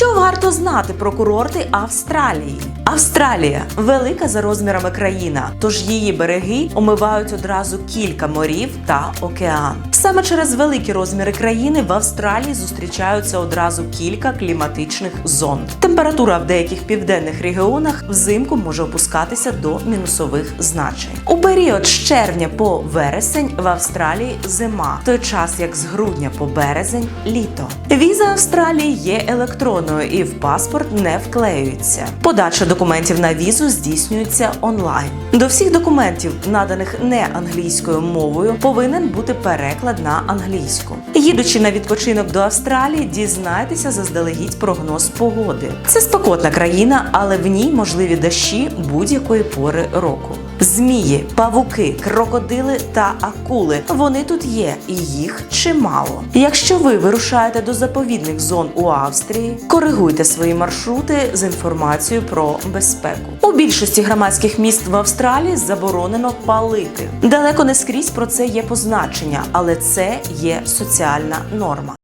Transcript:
Що варто знати про курорти Австралії? Австралія велика за розмірами країна, тож її береги омивають одразу кілька морів та океан. Саме через великі розміри країни в Австралії зустрічаються одразу кілька кліматичних зон. Температура в деяких південних регіонах взимку може опускатися до мінусових значень. У період з червня по вересень в Австралії зима, в той час як з грудня по березень літо. Віза Австралії є електронною і в паспорт не вклеюється. Подача документів на візу здійснюється онлайн. До всіх документів, наданих не англійською мовою, повинен бути переклад на англійську. Їдучи на відпочинок до Австралії, дізнайтеся заздалегідь прогноз погоди. Це спекотна країна, але в ній можливі дощі будь-якої пори року. Змії, павуки, крокодили та акули. Вони тут є, і їх чимало. Якщо ви вирушаєте до заповідних зон у Австрії, коригуйте свої маршрути з інформацією про безпеку. У більшості громадських міст в Австралії заборонено палити. Далеко не скрізь про це є позначення, але це є соціальна норма.